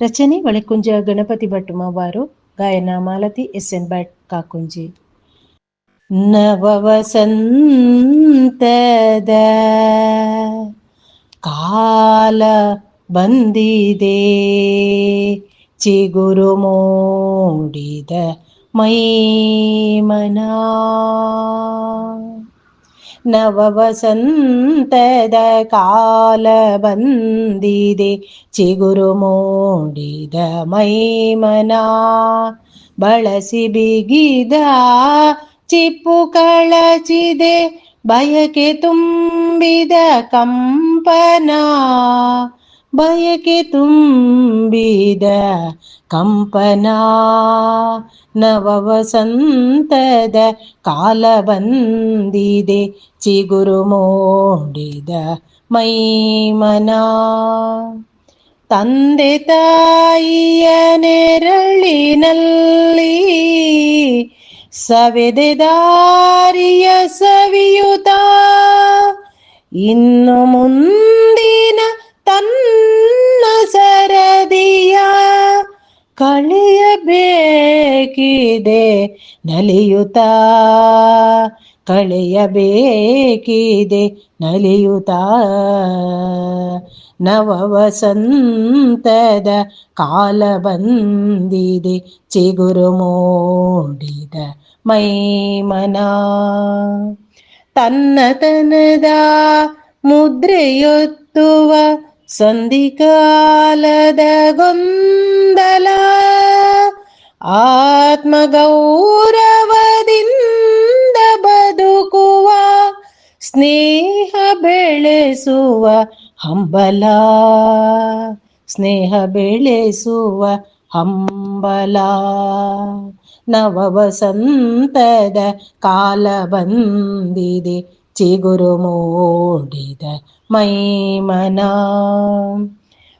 ರಚನೆ ಒಳಕುಂಜ ಗಣಪತಿ ಭಟ್ ಮವಾರು ಗಾಯನ ಮಾಲತಿ ಎಸ್ ಎನ್ ಭಟ್ ಕಾಕುಂಜಿ. ನವವಸಂತದ ಕಾಲ ಬಂದಿದೆ, ಚಿಗುರು ಮೂಡಿದ ಮೈಮನ. ನವವಸಂತದ ಕಾಲ ಬಂದಿದೆ ಚಿಗುರು ಮೂಡಿದ ಮೈಮನ ಬಳಸಿ ಬಿಗಿದ ಚಿಪ್ಪು ಕಳಚಿದೆ. ಬಯಕೆ ತುಂಬಿದ ಕಂಪನ ಬಯಕೆ ತುಂಬಿದ ಕಂಪನ ನವವಸಂತದ ಕಾಲ ಬಂದಿದೆ, ಚಿಗುರು ಮೂಡಿದ ಮೈಮನ. ತಂದೆ ತಾಯಿಯ ನೆರಳಿನಲ್ಲಿ ಸವೆದೆ ದಾರಿಯ ಸವಿಯುತ ಇನ್ನು ಮುಂದಿನ ಕಳೆಯಬೇಕಿದೆ ನಲಿಯುತ್ತ? ಕಳೆಯಬೇಕಿದೆ ನಲಿಯುತ್ತ? ನವವಸಂತದ ಕಾಲ ಬಂದಿದೆ ಚಿಗುರು ಮೂಡಿದ ಮೈಮನ. ತನ್ನತನದ ಮುದ್ರೆಯೊತ್ತುವ ಸಂಧಿಕಾಲದ ಗೊಂದಲ ಆತ್ಮಗೌರವದಿಂದ ಬದುಕುವ, ಸ್ನೇಹ ಬೆಳೆಸುವ ಹಂಬಲ. ಸ್ನೇಹ ಬೆಳೆಸುವ ಹಂಬಲ. ನವವಸಂತದ ಕಾಲ ಬಂದಿದೆ, ಚಿಗುರು ಮೂಡಿದ ಮೈಮನ.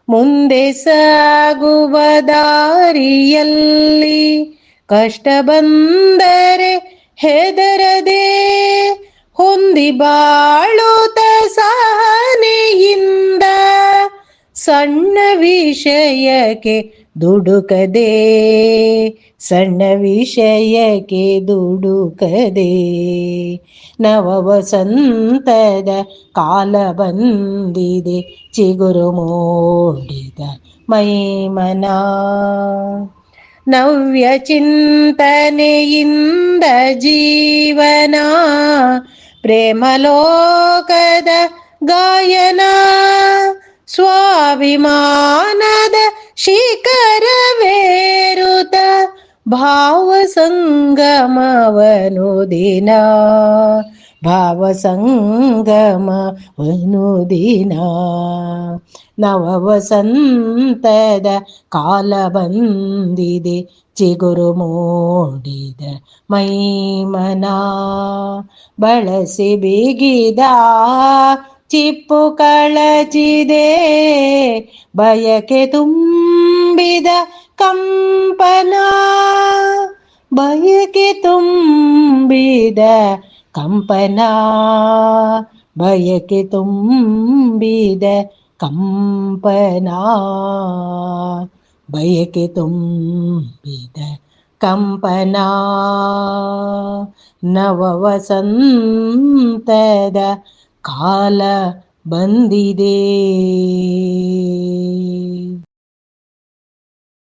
ಮುಂದೆ ಸಾಗುವ ದಾರಿಯಲ್ಲಿ ಕಷ್ಟ ಬಂದರೆ ಹೆದರದೆ ಹೊಂದಿ ಬಾಳುತ್ತ ಸಹನೆಯಿಂದ ಸಣ್ಣ ವಿಷಯಕ್ಕೆ ದುಡುಕದೆ ಸಣ್ಣ ವಿಷಯಕ್ಕೆ ದುಡುಕದೆ ನವವಸಂತದ ಕಾಲ ಬಂದಿದೆ ಚಿಗುರು ಮೂಡಿದ ಮೈಮನ ನವ್ಯ ಚಿಂತನೆಯಿಂದ ಜೀವನ ಪ್ರೇಮಲೋಕದ ಗಾಯನ ಸ್ವಾಭಿಮಾನದ ಶಿಖರವೇರುತ ಭಾವ ಸಂಗಮವನು ದಿನ. ಭಾವ ಸಂಗಮವನು ದಿನ. ನವವಸಂತದ ಕಾಲ ಬಂದಿದೆ, ಚಿಗುರು ಮೂಡಿದ ಮೈಮನ. ಬಳಸಿ ಬಿಗಿದ ಚಿಪ್ಪು ಕಳಚಿದೆ, ಬಯಕೆ ತುಂಬಿದ ಕಂಪನ ಬಯಕೆ ತುಂಬಿದ ಕಂಪನ ಬಯಕೆ ತುಂಬಿದ ಕಂಪನ ಬಯಕೆ ತುಂಬಿದ ಕಂಪನ ನವವಸಂತದ ಕಾಲ ಬಂದಿದೆ